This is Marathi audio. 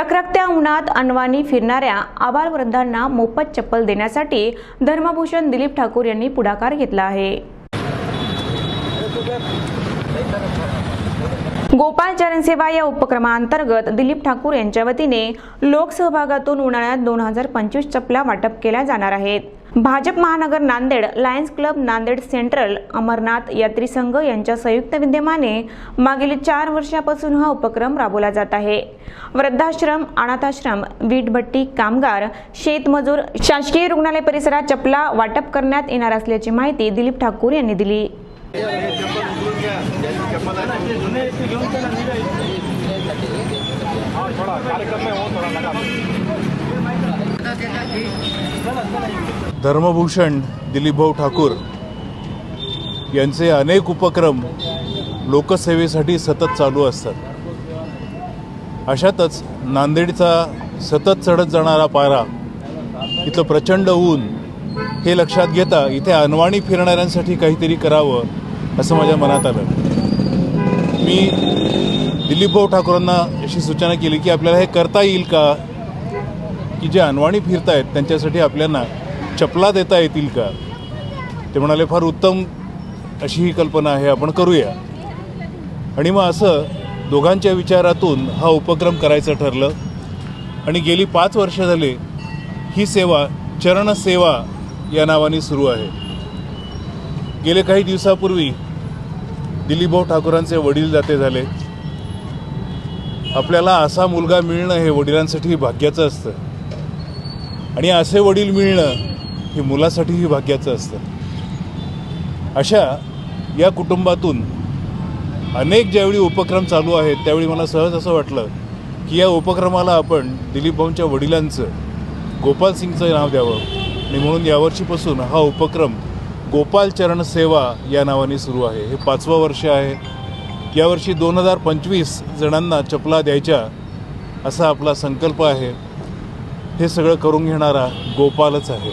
रखरखत्या उन्हात अनवाणी फिरणाऱ्या आबालवृद्धांना मोफत चप्पल देण्यासाठी धर्मभूषण दिलीप ठाकूर यांनी पुढाकार घेतला आहे. गोपाल चरण सेवा या उपक्रमाअंतर्गत दिलीप ठाकूर यांच्या वतीने लोकसहभागातून उन्हाळ्यात दोन हजार पंचवीस चपला वाटप केल्या जाणार आहेत. भाजप महानगर Nanded lions club Nanded central Amarnath यात्री संघ यांच्या संयुक्त विद्यमाने मागील चार वर्षापासून हा उपक्रम राबवला जात आहे. वृद्धाश्रम अनाथाश्रम वीटभट्टी कामगार शेतमजूर शासकीय रुग्णालय परिसरात चपला वाटप करण्यात येणार असल्याची माहिती दिलीप ठाकूर यांनी दिली. धर्मभूषण दिलीपभाऊ ठाकूर यांचे अनेक उपक्रम लोकसेवेसाठी सतत चालू असतात. अशातच नांदेडचा सतत चढत जाणारा पारा इथं प्रचंड ऊन हे लक्षात घेता इथे अनवाणी फिरणाऱ्यांसाठी काहीतरी करावं असं माझ्या मनात आलं. मी दिलीपभाऊ ठाकूरांना अशी सूचना केली की आपल्याला हे करता येईल का? की जे अनवाणी फिरतायत त्यांच्यासाठी आपल्याला चपला देता येतील का? ते म्हणाले फार उत्तम अशी ही कल्पना आहे आपण करूया. आणि मग असं दोघांच्या विचारातून हा उपक्रम करायचं ठरलं. आणि गेली पाच वर्ष झाले ही सेवा चरणसेवा या नावाने सुरू आहे. गेले काही दिवसापूर्वी दिलीपभाऊ ठाकूरांचे वडील जाते झाले. आपल्याला असा मुलगा मिळणं हे वडिलांसाठी भाग्याचं असतं. आणि असे वडील मिळणं हे मुलासाठीही भाग्याचं असतं. अशा या कुटुंबातून अनेक ज्यावेळी उपक्रम चालू आहेत त्यावेळी मला सहज असं वाटलं की या उपक्रमाला आपण दिलीप भाऊंच्या वडिलांचं गोपाल सिंगचं नाव द्यावं. आणि म्हणून यावर्षीपासून हा उपक्रम गोपाल चरण सेवा या नावाने सुरू आहे. हे पाचवं वर्ष आहे. यावर्षी दोन हजार पंचवीस जणांना चपला द्यायच्या असा आपला संकल्प आहे. हे सगळं करून घेणारा गोपालच आहे.